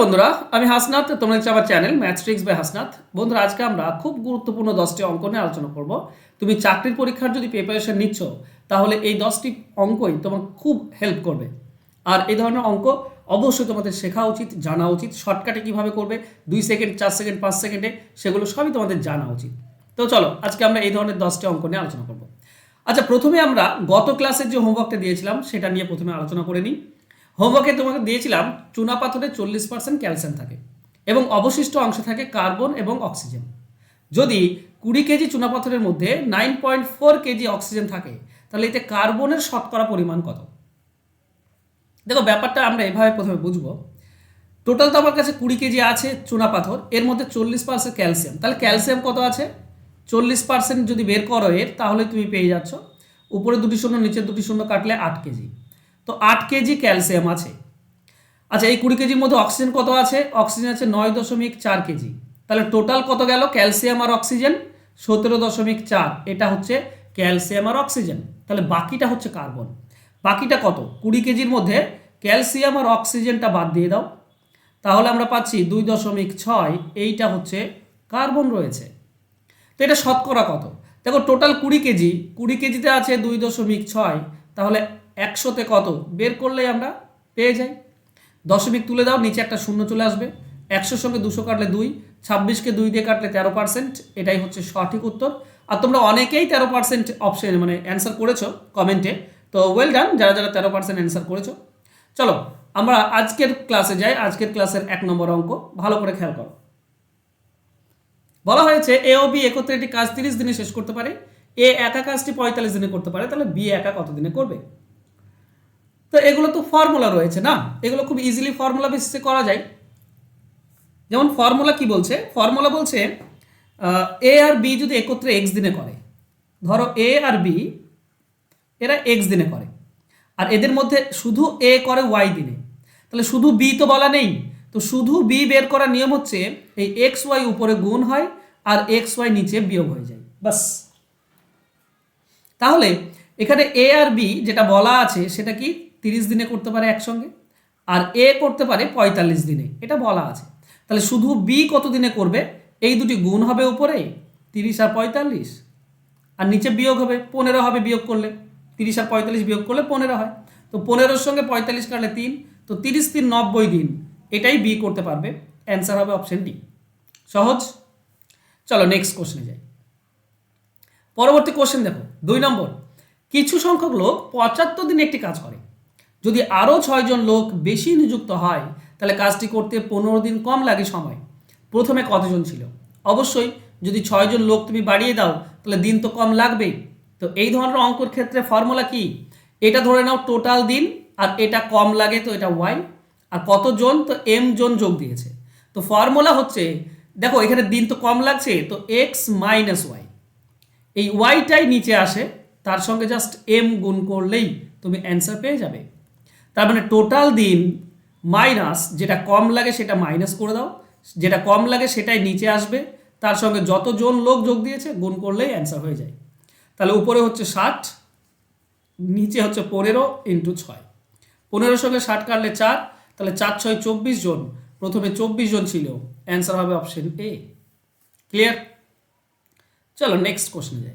বন্ধুরা, আমি হাসনাথ তোমরা হচ্ছে আমার channel maths tricks by Hasnath বন্ধুরা, আজকে আমরা খুব গুরুত্বপূর্ণ দশটি অঙ্ক নিয়ে আলোচনা করব। তুমি চাকরির পরীক্ষার যদি প্রিপারেশন নিচ্ছ, তাহলে এই দশটি অঙ্কই তোমার খুব হেল্প করবে। আর এই ধরনের অঙ্ক অবশ্যই তোমাদের শেখা উচিত, জানা উচিত শর্টকাটে কীভাবে করবে, দুই সেকেন্ড চার সেকেন্ড পাঁচ সেকেন্ডে সেগুলো সবই তোমাদের জানা উচিত। তো চলো, আজকে আমরা এই ধরনের দশটি অঙ্ক নিয়ে আলোচনা করব। আচ্ছা প্রথমে আমরা গত ক্লাসের যে হোমওয়ার্কটা দিয়েছিলাম, সেটা নিয়ে প্রথমে আলোচনা করে নিই। হোমওয়ার্কে তোমাকে দিয়েছিলাম, চুনা পাথরে চল্লিশ পার্সেন্ট ক্যালসিয়াম থাকে এবং অবশিষ্ট অংশে থাকে কার্বন এবং অক্সিজেন যদি কুড়ি কেজি চুনাপাথরের মধ্যে nine point four KG oxygen থাকে, তাহলে এতে কার্বনের শতকরা পরিমাণ কত? দেখো, ব্যাপারটা আমরা এভাবে প্রথমে বুঝব। টোটাল তো আমার কাছে কুড়ি কেজি আছে চুনাপাথর এর মধ্যে চল্লিশ পার্সেন্ট ক্যালসিয়াম তাহলে ক্যালসিয়াম কত আছে? চল্লিশ পার্সেন্ট যদি বের করো এর, তাহলে তুমি পেয়ে যাচ্ছ। উপরে দুটি শূন্য, নিচে দুটি শূন্য কাটলে আট কেজি। তো আট কেজি ক্যালসিয়াম আছে। আচ্ছা এই কুড়ি কেজির মধ্যে অক্সিজেন কত আছে? অক্সিজেন আছে নয় দশমিক চার কেজি। তাহলে টোটাল কত গেল? ক্যালসিয়াম আর অক্সিজেন সতেরো দশমিক চার। এটা হচ্ছে ক্যালসিয়াম আর অক্সিজেন। তাহলে বাকিটা হচ্ছে কার্বন। বাকিটা কত? কুড়ি কেজির মধ্যে ক্যালসিয়াম আর অক্সিজেনটা বাদ দিয়ে দাও। তাহলে আমরা পাচ্ছি দুই দশমিক ছয়। এইটা হচ্ছে কার্বন রয়েছে। তো এটা শতকরা কত? দেখো টোটাল কুড়ি কেজি। কুড়ি কেজিতে আছে দুই দশমিক ছয়। তাহলে একশোতে কত? বের করলেই আমরা পেয়ে যাই। দশমিক তুলে দাও, নিচে একটা শূন্য চলে আসবে। একশোর সঙ্গে দুশো কাটলে দুই, ছাব্বিশকে দুই দিয়ে কাটলে তেরো পার্সেন্ট, এটাই হচ্ছে সঠিক উত্তর। আর তোমরা অনেকেই তেরো পার্সেন্ট অপশন মানে অ্যান্সার করেছ কমেন্টে তো ওয়েল ডান যারা যারা তেরো পার্সেন্ট অ্যান্সার করেছ। চলো, আমরা আজকের ক্লাসে যাই। আজকের ক্লাসের এক নম্বর অঙ্ক, ভালো করে খেয়াল করো। বলা হয়েছে এ ও বি একত্রে একটি কাজ তিরিশ দিনে শেষ করতে পারে। এ একা কাজটি পঁয়তাল্লিশ দিনে করতে পারে, তাহলে বি একা কত দিনে করবে? তো এগুলো তো ফর্মুলা রয়েছে না? এগুলো খুব ইজিলি ফর্মুলা বেসিসে করা যায়। যেমন ফর্মুলা কি বলছে? ফর্মুলা বলছে এ আর বি যদি একত্রে এক্স দিনে করে, ধরো এ আর বি এরা এক্স দিনে করে, আর এদের মধ্যে শুধু এ করে ওয়াই দিনে। তাহলে শুধু বি তো বলা নেই। তো শুধু বি বের করার নিয়ম হচ্ছে, এই এক্স ওয়াই উপরে গুণ হয়, আর এক্স ওয়াই নিচে বিয়োগ হয়ে যায়। বাস তাহলে এখানে এ আর বি যেটা বলা আছে, সেটা কি? তিরিশ দিনে করতে পারে একসঙ্গে আর এ করতে পারে পঁয়তাল্লিশ দিনে। এটা বলা আছে। তাহলে শুধু বি কত দিনে করবে? এই দুটি গুণ হবে উপরে, তিরিশ আর পঁয়তাল্লিশ। আর নিচে বিয়োগ হবে, পনেরো হবে বিয়োগ করলে। তিরিশ আর পঁয়তাল্লিশ বিয়োগ করলে পনেরো হয়। তো পনেরোর সঙ্গে পঁয়তাল্লিশ কাটলে তিন। তো তিরিশ তিন নব্বই দিন, এটাই বি করতে পারবে। অ্যান্সার হবে অপশন ডি সহজ? চলো নেক্সট কোশ্চেনে যাই। পরবর্তী কোশ্চেন দেখো। দুই নম্বর, কিছু সংখ্যক লোক পঁচাত্তর দিনে একটি কাজ করে। যদি আরও ছয়জন লোক বেশি নিযুক্ত হয়, তাহলে কাজটি করতে পনেরো দিন কম লাগে সময়। প্রথমে কতজন ছিল? অবশ্যই যদি ছয়জন লোক তুমি বাড়িয়ে দাও, তাহলে দিন তো কম লাগবেই। তো এই ধরনের অঙ্কর ক্ষেত্রে ফর্মুলা কি? এটা ধরে নাও টোটাল দিন, আর এটা কম লাগে তো এটা ওয়াই আর কতজন? তো এম জন যোগ দিয়েছে। তো ফর্মুলা হচ্ছে, দেখো এখানে দিন তো কম লাগছে, তো এক্স মাইনাস ওয়াই এই ওয়াইটাই নিচে আসে, তার সঙ্গে জাস্ট এম গুণ করলেই তুমি অ্যান্সার পেয়ে যাবে। তার মানে টোটাল দিন মাইনাস যেটা কম লাগে সেটা মাইনাস করে দাও। যেটা কম লাগে সেটাই নিচে আসবে। তার সঙ্গে যতজন লোক যোগ দিয়েছে, গুণ করলেই অ্যান্সার হয়ে যায়। তাহলে উপরে হচ্ছে ষাট, নিচে হচ্ছে পনেরো ইন্টু ছয়। পনেরোর সঙ্গে ষাট কাটলে চার, তাহলে চার, ছয়, চব্বিশ জন। প্রথমে চব্বিশ জন ছিল অ্যান্সার হবে অপশন এ ক্লিয়ার চলো নেক্সট কোশ্চেন যাই।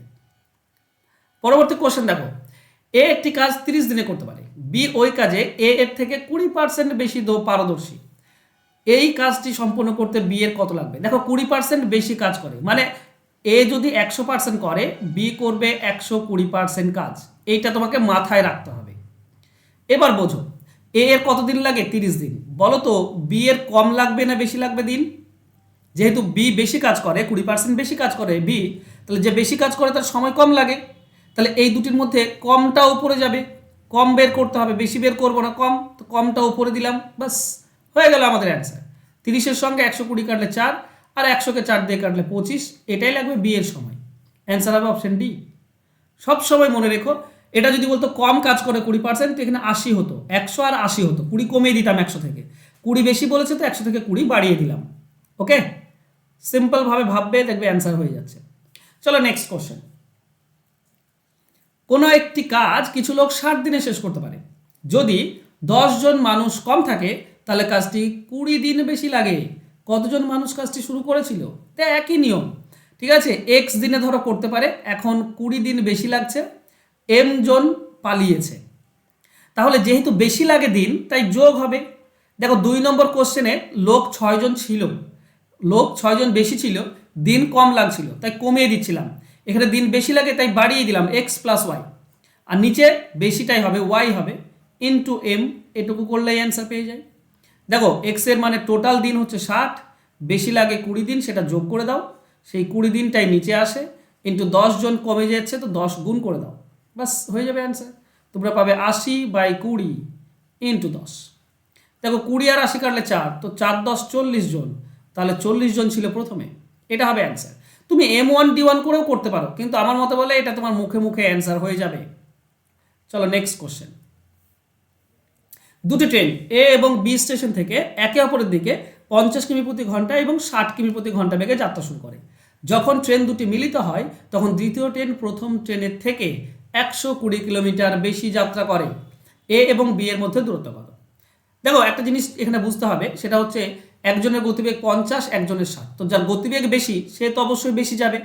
পরবর্তী কোশ্চেন দেখো। এ একটি কাজ তিরিশ দিনে করতে পারে। বি ওই কাজে এ এর থেকে কুড়ি পার্সেন্ট বেশি দো পারদর্শী। এই কাজটি সম্পন্ন করতে বি এর কত লাগবে? দেখো, কুড়ি পার্সেন্ট বেশি কাজ করে। মানে এ যদি একশো পার্সেন্ট করে, বি করবে একশো কুড়ি পার্সেন্ট কাজ। এইটা তোমাকে মাথায় রাখতে হবে। এবার বোঝো, এ এর কত দিন লাগে? তিরিশ দিন। বলো তো বি এর কম লাগবে না বেশি লাগবে দিন? যেহেতু বি বেশি কাজ করে, কুড়ি পার্সেন্ট বেশি কাজ করে বি, তাহলে যে বেশি কাজ করে তার সময় কম লাগে। তাহলে এই দুটির মধ্যে কমটা উপরে যাবে। কম বের করতে হবে, বেশি বের করব না, কম, তো কমটা উপরে দিলাম বাস হয়ে গেল আমাদের অ্যান্সার তিরিশের সঙ্গে একশো কুড়ি কাটলে চার, আর একশোকে চার দিয়ে কাটলে পঁচিশ, এটাই লাগবে বিয়ের সময়। অ্যান্সার হবে অপশন ডি সব সময় মনে রেখো, এটা যদি বলতো কম কাজ করে কুড়ি পার্সেন্ট এখানে আশি হতো, একশো আর আশি হতো, কুড়ি কমিয়ে দিতাম একশো থেকে। কুড়ি বেশি বলেছে তো একশো থেকে কুড়ি বাড়িয়ে দিলাম ওকে সিম্পলভাবে ভাববে, দেখবে অ্যান্সার হয়ে যাচ্ছে। চলো নেক্সট কোশ্চেন কোনো একটি কাজ কিছু লোক ষাট দিনে শেষ করতে পারে। যদি জন মানুষ কম থাকে, তাহলে কাজটি কুড়ি দিন বেশি লাগে। কতজন মানুষ কাজটি শুরু করেছিল? তা একই নিয়ম। ঠিক আছে এক্স দিনে ধরো করতে পারে, এখন কুড়ি দিন বেশি লাগছে এম জন পালিয়েছে। তাহলে যেহেতু বেশি লাগে দিন, তাই যোগ হবে। দেখো, দুই নম্বর কোশ্চেনে লোক ছয়জন ছিল। লোক ছয়জন বেশি ছিল, দিন কম লাগছিল, তাই কমিয়ে দিচ্ছিলাম। এখানে দিন বেশি লাগে, তাই বাড়িয়ে দিলাম এক্স প্লাস ওয়াই আর নিচে বেশিটাই হবে ওয়াই হবে ইন্টু এম এটুকু করলেই অ্যান্সার পেয়ে যায়। দেখো এক্সের মানে টোটাল দিন হচ্ছে ষাট, বেশি লাগে কুড়ি দিন, সেটা যোগ করে দাও। সেই কুড়ি দিনটাই নিচে আসে ইন্টু জন কমে যাচ্ছে, তো দশ গুণ করে দাও। বাস হয়ে যাবে অ্যান্সার তোমরা পাবে আশি বাই কুড়ি ইন্টু দশ। দেখো, কুড়ি আর আশি কাটলে চার, তো চার দশ চল্লিশ জন, তাহলে চল্লিশ জন ছিল প্রথমে, এটা হবে অ্যান্সার তুমি এম ওয়ান ডি ওয়ান করেও করতে পারো, কিন্তু আমার মতে বলে এটা তোমার মুখে মুখে অ্যান্সার হয়ে যাবে। চলো নেক্সট কোশ্চেন দুটি ট্রেন এ এবং বি স্টেশন থেকে একে অপরের দিকে পঞ্চাশ কিমি প্রতি ঘণ্টা এবং ষাট কিমি প্রতি ঘণ্টা বেগে যাত্রা শুরু করে। যখন ট্রেন দুটি মিলিত হয়, তখন দ্বিতীয় ট্রেন প্রথম ট্রেনের থেকে একশো কুড়ি কিলোমিটার বেশি যাত্রা করে। এ এবং বি এর মধ্যে দূরত্ব কত? দেখো, একটা জিনিস এখানে বুঝতে হবে, সেটা হচ্ছে একজনের গতিবেগ পঞ্চাশ, একজনের ষাট। তো যার গতিবেগ বেশি, সে তো অবশ্যই বেশি যাবে।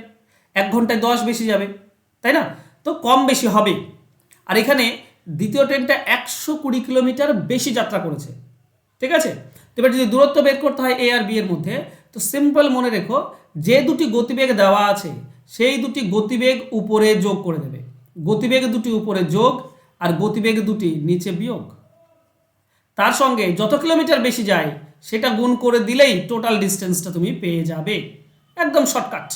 এক ঘন্টায় দশ বেশি যাবে, তাই না? তো কম বেশি হবে। আর এখানে দ্বিতীয় ট্রেনটা একশো কুড়ি কিলোমিটার বেশি যাত্রা করেছে। ঠিক আছে? তো এবার যদি দূরত্ব বের করতে হয় এ আর বি এর মধ্যে, তো সিম্পল মনে রেখো, যে দুটি গতিবেগ দেওয়া আছে, সেই দুটি গতিবেগ উপরে যোগ করে দেবে। গতিবেগ দুটি উপরে যোগ, আর গতিবেগ দুটি নিচে বিয়োগ। তার সঙ্গে যত কিলোমিটার বেশি যায়, সেটা গুণ করে দিলেই টোটাল ডিস্টেন্সটা তুমি পেয়ে যাবে। একদম শর্টকাট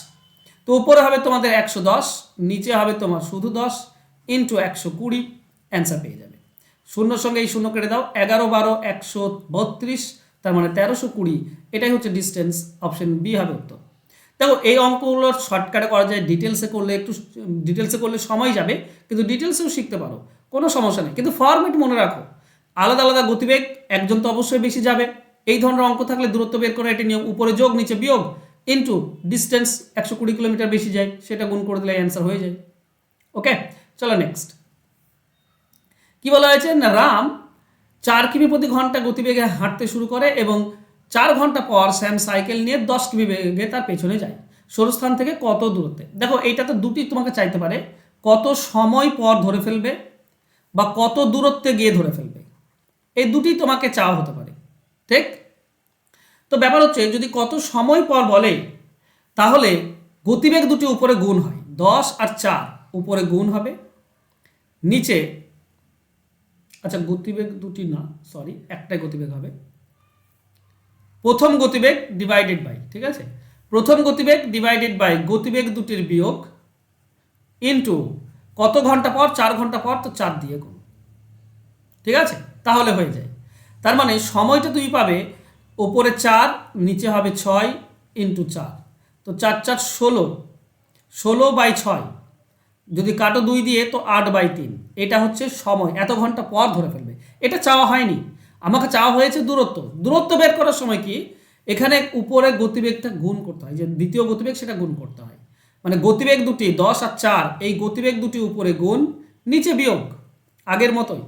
তো উপরে হবে তোমাদের একশো দশ, নিচে হবে তোমার শুধু দশ ইন্টু একশো কুড়ি অ্যান্সার পেয়ে যাবে। শূন্যর সঙ্গে এই শূন্য কেটে দাও, এগারো বারো, একশো বত্রিশ, তার মানে তেরোশো কুড়ি, এটাই হচ্ছে ডিস্টেন্স অপশন বি হবে উত্তর। দেখো, এই অঙ্কগুলো শর্টকাটে করা যায় ডিটেলসে করলে একটু ডিটেলসে করলে সময় যাবে, কিন্তু ডিটেলসেও শিখতে পারো, কোনো সমস্যা নেই। কিন্তু ফর্মেট মনে রাখো আলাদা আলাদা গতিবেগ, একজন তো অবশ্যই বেশি যাবে। এই ধরনের অঙ্ক থাকলে দূরত্ব বের করা, এটি নিয়ম উপরে যোগ, নিচে বিয়োগ ইন্টু ডিস্টেন্স একশো কুড়ি কিলোমিটার বেশি যায়, সেটা গুণ করে দিলে অ্যান্সার হয়ে যায়। ওকে চলো নেক্সট কি বলা হয়েছে? না, রাম চার কিমি প্রতি ঘণ্টা গতিবেগে হাঁটতে শুরু করে এবং চার ঘণ্টা পর স্যাম সাইকেল নিয়ে দশ কিমি বেগে তার পেছনে যায়। সরুস্থান থেকে কত দূরত্বে? দেখো, এইটা তো দুটি তোমাকে চাইতে পারে। কত সময় পর ধরে ফেলবে বা কত দূরত্বে গিয়ে ধরে ফেলবে? এই দুটি তোমাকে চাওয়া হতে পারে, ঠিক? তো ব্যাপার হচ্ছে, যদি কত সময় পর বলে, তাহলে গতিবেগ দুটি উপরে গুণ হয়, দশ আর চার উপরে গুণ হবে, নিচে আচ্ছা গতিবেগ দুটি না সরি একটাই গতিবেগ হবে। প্রথম গতিবেগ ডিভাইডেড বাই ঠিক আছে? প্রথম গতিবেগ ডিভাইডেড বাই গতিবেগ দুটির বিয়োগ ইন্টু কত ঘণ্টা পর? চার ঘণ্টা পর তো চার দিয়ে গুণ, ঠিক আছে? তাহলে হয়ে যায়। তার মানে সময়টা তুমি পাবে ওপরে চার, নিচে হবে ছয় ইন্টু চার। তো চার চার, ষোলো। ষোলো বাই ছয়। যদি কাটো দুই দিয়ে, তো আট বাই তিন। এটা হচ্ছে সময়। এত ঘণ্টা পর ধরে ফেলবে। এটা চাওয়া হয়নি। আমাকে চাওয়া হয়েছে দূরত্ব। দূরত্ব বের করার সময় কি? এখানে উপরে গতিবেগটা গুণ করতে হয়। যে দ্বিতীয় গতিবেগ, সেটা গুণ করতে হয়। মানে গতিবেগ দুটি, দশ আর চার। এই গতিবেগ দুটি উপরে গুণ, নিচে বিয়োগ। আগের মতোই।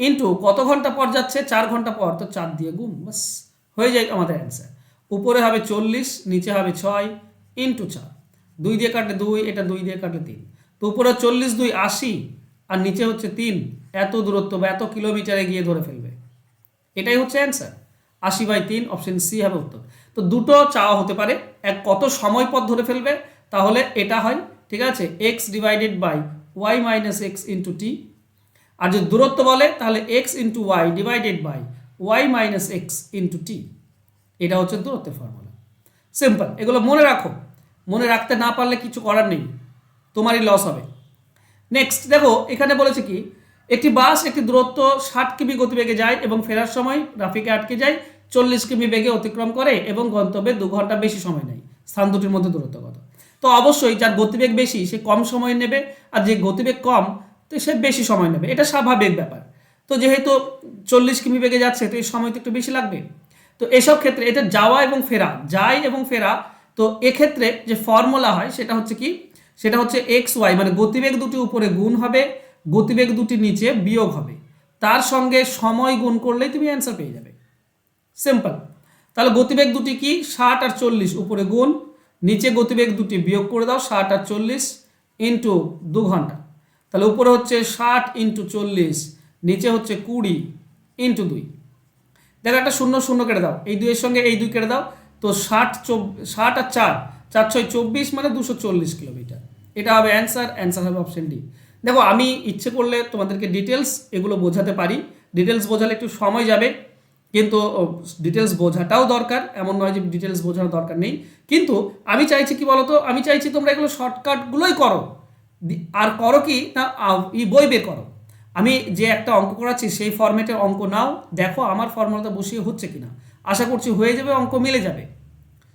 ইন্টু কত ঘণ্টা পর যাচ্ছে? চার ঘণ্টা পর। তো চার দিয়ে গুণ বাস হয়ে যায় আমাদের অ্যান্সার উপরে হবে চল্লিশ, নিচে হবে ছয় ইন্টু চার। দুই দিয়ে কাটলে দুই, এটা দুই দিয়ে কাটলে তিন। তো উপরে চল্লিশ, দুই আশি, আর নিচে হচ্ছে তিন। এত দূরত্ব বা এত কিলোমিটারে গিয়ে ধরে ফেলবে। এটাই হচ্ছে অ্যান্সার আশি বাই তিন অপশন সি হবে উত্তর। তো দুটো চাওয়া হতে পারে। এক, কত সময় পথ ধরে ফেলবে? তাহলে এটা হয়, ঠিক আছে X divided by Y minus X into T আর যদি দূরত্ব বলে, তাহলে X into Y divided by Y minus X into T এটা হচ্ছে দূরত্বের ফর্মুলা সিম্পল এগুলো মনে রাখো। মনে রাখতে না পারলে কিছু করার নেই। তোমারই লস হবে। নেক্সট দেখো, এখানে বলেছে কি, একটি বাস একটি দূরত্ব ষাট কিমি গতিবেগে যায় এবং ফেরার সময় ট্রাফিকে আটকে যায়, চল্লিশ কিমি বেগে অতিক্রম করে এবং গন্তব্যে দু ঘণ্টা বেশি সময় নেয়। স্থান দুটির মধ্যে দূরত্ব কত? তো অবশ্যই যার গতিবেগ বেশি, সে কম সময় নেবে, আর যে গতিবেগ কম তো সে বেশি সময় নেবে। এটা স্বাভাবিক ব্যাপার। তো যেহেতু চল্লিশ কিমি বেগে যাচ্ছে, তো এই সময় তো একটু বেশি লাগবে। তো এসব ক্ষেত্রে এটা যাওয়া এবং ফেরা যায় এবং ফেরা, তো এক্ষেত্রে যে ফর্মুলা হয় সেটা হচ্ছে কি? সেটা হচ্ছে এক্স ওয়াই মানে গতিবেগ দুটি উপরে গুণ হবে, গতিবেগ দুটি নিচে বিয়োগ হবে। তার সঙ্গে সময় গুণ করলেই তুমি অ্যান্সার পেয়ে যাবে। সিম্পল তাহলে গতিবেগ দুটি কি? ষাট আর চল্লিশ উপরে গুণ, নিচে গতিবেগ দুটি বিয়োগ করে দাও, ষাট আর চল্লিশ ইন্টু দু ঘণ্টা। তাহলে উপরে হচ্ছে ষাট ইন্টু চল্লিশ, নিচে হচ্ছে কুড়ি ইন্টু দুই। দেখো একটা শূন্য শূন্য কেটে দাও। এই দুইয়ের সঙ্গে এই দুই কেটে দাও। তো ষাট ষাট আর চার চার ছয় চব্বিশ মানে দুশো চল্লিশ কিলোমিটার। এটা হবে অ্যান্সার অ্যান্সার হবে অপশন ডি দেখো, আমি ইচ্ছে করলে তোমাদেরকে ডিটেলস এগুলো বোঝাতে পারি। ডিটেলস বোঝালে একটু সময় যাবে, কিন্তু ডিটেলস বোঝাটাও দরকার। এমন নয় যে ডিটেলস বোঝানোর দরকার নেই। কিন্তু আমি চাইছি কি বলতো? আমি চাইছি তোমরা এগুলো শর্টকাটগুলোই করো। আর করো কি? না ই বই বের করো। আমি যে একটা অঙ্ক করাচ্ছি, সেই ফরম্যাটের অঙ্ক নাও। দেখো আমার ফর্মুলাটা বসিয়ে হচ্ছে কিনা। আশা করছি হয়ে যাবে, অঙ্ক মিলে যাবে।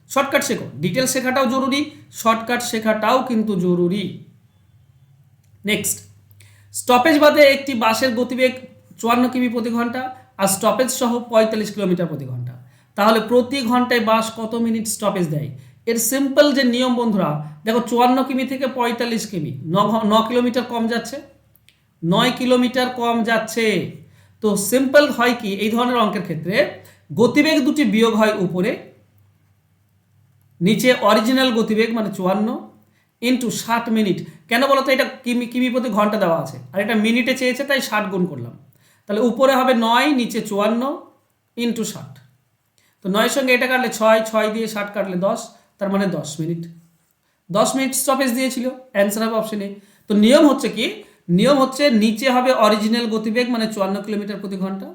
শর্টকাট শেখো। ডিটেল শেখাটাও জরুরি, শর্টকাট শেখাটাও কিন্তু জরুরি। নেক্সট স্টপেজ বাদে একটি বাসের গতিবেগ চুয়ান্ন কিমি প্রতি ঘণ্টা আর স্টপেজ সহ পঁয়তাল্লিশ কিলোমিটার প্রতি ঘণ্টা। তাহলে প্রতি ঘন্টায় বাস কত মিনিট স্টপেজ দেয়? এর সিম্পল যে নিয়ম বন্ধুরা, দেখো চুয়ান্ন কিমি থেকে পঁয়তাল্লিশ কিমি, ন কিলোমিটার কম যাচ্ছে, নয় কিলোমিটার কম যাচ্ছে। তো সিম্পল হয় কি, এই ধরনের অঙ্কের ক্ষেত্রে গতিবেগ দুটি বিয়োগ হয় উপরে, নিচে অরিজিনাল গতিবেগ মানে চুয়ান্ন ইন্টু ষাট মিনিট। কেন বলো তো, এটা কিমি কিমি প্রতি ঘণ্টা দেওয়া আছে, আর এটা মিনিটে চেয়েছে, তাই ষাট গুণ করলাম। তাহলে উপরে হবে নয়, নিচে চুয়ান্ন ইন্টু ষাট। তো নয়ের সঙ্গে এটা কাটলে ছয় ছয় দিয়ে ষাট কাটলে দশ তার মানে দশ মিনিট। দশ মিনিট স্টপেজ দিয়েছিল অ্যান্সার হবে অপশনে তো নিয়ম হচ্ছে কি? নিয়ম হচ্ছে নিচে হবে অরিজিনাল গতিবেগ মানে চুয়ান্ন কিলোমিটার প্রতি ঘণ্টা,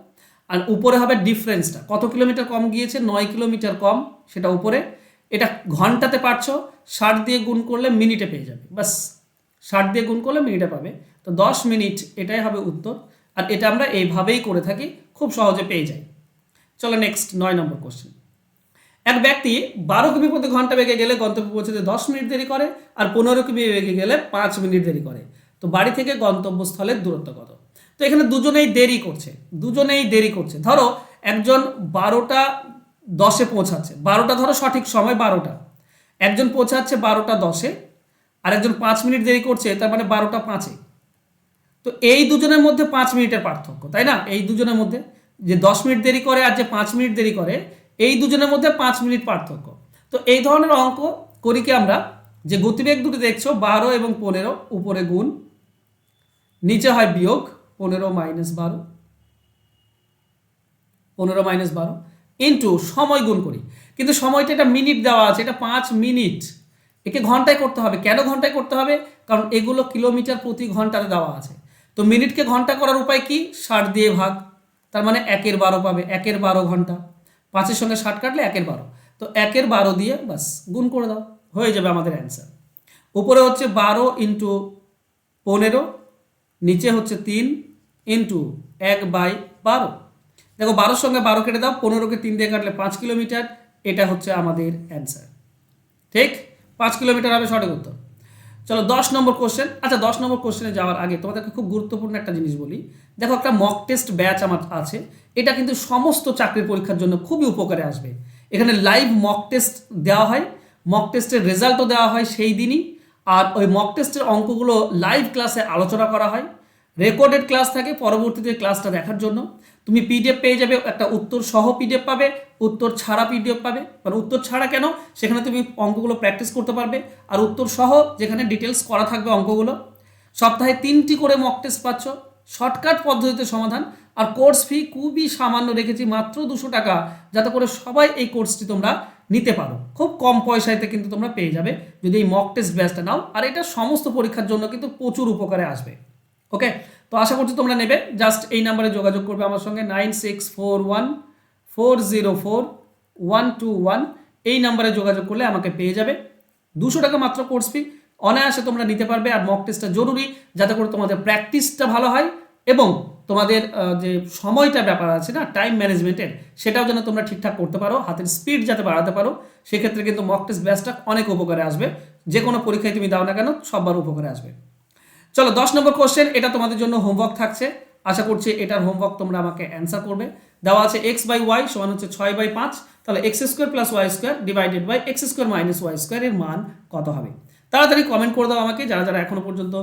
আর উপরে হবে ডিফারেন্সটা কত কিলোমিটার কম গিয়েছে? নয় কিলোমিটার কম, সেটা উপরে। এটা ঘন্টাতে পারছ, ষাট দিয়ে গুণ করলে মিনিটে পেয়ে যাবে। বাস ষাট দিয়ে গুণ করলে মিনিটে পাবে। তো দশ মিনিট, এটাই হবে উত্তর। আর এটা আমরা এইভাবেই করে থাকি, খুব সহজে পেয়ে যাই। চলো নেক্সট নয় নম্বর কোশ্চেন এক ব্যক্তি বারো কিমি প্রতি ঘণ্টা বেগে গেলে গন্তব্যে পৌঁছতে দশ মিনিট দেরি করে আর পনেরো কিমি বেগে গেলে পাঁচ মিনিট দেরি করে। তো বাড়ি থেকে গন্তব্যস্থলের দূরত্ব কত? তো এখানে দুজনেই দেরি করছে, দুজনেই দেরি করছে। ধরো একজন বারোটা দশে পৌঁছাচ্ছে, বারোটা ধরো সঠিক সময় বারোটা। একজন পৌঁছাচ্ছে বারোটা দশে, আর একজন পাঁচ মিনিট দেরি করছে, তার মানে বারোটা পাঁচে। তো এই দুজনের মধ্যে পাঁচ মিনিটের পার্থক্য, তাই না? এই দুজনের মধ্যে যে দশ মিনিট দেরি করে আর যে পাঁচ মিনিট দেরি করে এই দুজনের মধ্যে পাঁচ মিনিট পার্থক্য। তো এই ধরনের অঙ্ক করি কি আমরা যে গতিবেগ দুটো দেখছ, বারো এবং পনেরো, উপরে গুণ, নিচে হয় বিয়োগ, পনেরো মাইনাস বারো, পনেরো মাইনাস বারো ইন্টু সময় গুণ করি। কিন্তু সময়টা এটা মিনিট দেওয়া আছে, এটা পাঁচ মিনিট। একে ঘন্টায় করতে হবে। কেন ঘন্টায় করতে হবে? কারণ এগুলো কিলোমিটার প্রতি ঘন্টাতে দেওয়া আছে। তো মিনিটকে ঘণ্টা করার উপায় কি? ষাট দিয়ে ভাগ। তার মানে একের বারো পাবে। একের বারো ঘণ্টা। পাঁচের সঙ্গে ষাট কাটলে একের বারো। তো একের বারো দিয়ে বাস গুণ করে দাও, হয়ে যাবে আমাদের অ্যান্সার উপরে হচ্ছে বারো ইন্টু পনেরো, নিচে হচ্ছে তিন ইন্টু এক বাই বারো। দেখো বারোর সঙ্গে বারো কেটে দাও, পনেরোকে তিন দিয়ে কাটলে পাঁচ কিলোমিটার, এটা হচ্ছে আমাদের অ্যান্সার ঠিক? পাঁচ কিলোমিটার হবে সঠিক উত্তর। চলো দশ নম্বর কোশ্চেন আচ্ছা দশ নম্বর কোশ্চেনে যাওয়ার আগে তোমাদেরকে খুব গুরুত্বপূর্ণ একটা জিনিস বলি। দেখো, একটা মক টেস্ট ব্যাচ আমার আছে। এটা কিন্তু সমস্ত চাকরির পরীক্ষার জন্য খুবই উপকারে আসবে। এখানে লাইভ মক টেস্ট দেওয়া হয়। মক টেস্টের রেজাল্টও দেওয়া হয় সেই দিনই। আর ওই মক টেস্টের অঙ্কগুলো লাইভ ক্লাসে আলোচনা করা হয়। রেকর্ডেড ক্লাস থাকে পরবর্তীতে ক্লাসটা দেখার জন্য। তুমি পিডিএফ পেয়ে যাবে, একটা উত্তর সহ পিডিএফ পাবে, উত্তর ছাড়া পিডিএফ পাবে। মানে উত্তর ছাড়া কেন? সেখানে তুমি অঙ্কগুলো প্র্যাকটিস করতে পারবে। আর উত্তর সহ যেখানে ডিটেলস করা থাকবে অঙ্কগুলো। সপ্তাহে তিনটি করে মক টেস্ট পাচ্ছ। শর্টকাট পদ্ধতিতে সমাধান। আর কোর্স ফি খুবই সামান্য রেখেছি, মাত্র দুশো টাকা। যাতে করে সবাই এই কোর্সটি তোমরা নিতে পারো। খুব কম পয়সাতে কিন্তু তোমরা পেয়ে যাবে। যদি এই মক টেস্ট ব্যাচটা নাও। আর এটা সমস্ত পরীক্ষার জন্য কিন্তু প্রচুর উপকারে আসবে। ওকে তো আশা করছি তোমরা নেবে। জাস্ট এই নাম্বারে যোগাযোগ করবে আমার সঙ্গে nine six four one four zero four one two one এই নাম্বারে যোগাযোগ করলে আমাকে পেয়ে যাবে। দুশো টাকা মাত্র কোর্স ফি অনায়াসে তোমরা নিতে পারবে আর মক টেস্টটা জরুরি, যাতে করে তোমাদের প্র্যাকটিসটা ভালো হয় এবং তোমাদের যে সময়টা ব্যাপার আছে না টাইম ম্যানেজমেন্টের সেটাও যেন তোমরা ঠিকঠাক করতে পারো, হাতের স্পিড যাতে বাড়াতে পারো, সেক্ষেত্রে কিন্তু মক টেস্ট ব্যাচটা অনেক উপকারে আসবে। যে কোনো পরীক্ষায় তুমি দাও না কেন, সববার উপকারে আসবে। চলো, দশ নম্বর কোশ্চেন এটা তোমাদের জন্য হোমওয়ার্ক থাকছে। আশা করছি এটার হোমওয়ার্ক তোমরা আমাকে অ্যান্সার করবে। দেওয়া আছে এক্স বাই ওয়াই সমান হচ্ছে ছয় বাই পাঁচ, তাহলে X square plus Y square divided by X square minus Y স্কোয়ারের মান কত হবে? তাড়াতাড়ি কমেন্ট করে দাও আমাকে, যারা যারা এখনও পর্যন্ত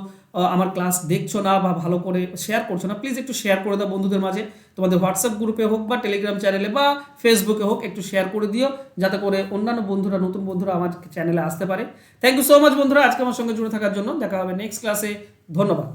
আমার ক্লাস দেখছ না বা ভালো করে শেয়ার করছ না প্লিজ একটু শেয়ার করে দাও বন্ধুদের মাঝে। তোমাদের হোয়াটসঅ্যাপ গ্রুপে হোক বা টেলিগ্রাম চ্যানেলে বা ফেসবুকে হোক, একটু শেয়ার করে দিও, যাতে করে অন্যান্য বন্ধুরা, নতুন বন্ধুরা আমার চ্যানেলে আসতে পারে। থ্যাংক ইউ সো মাচ বন্ধুরা, আজকে আমার সঙ্গে জুড়ে থাকার জন্য। দেখা হবে নেক্সট ক্লাসে ধন্যবাদ।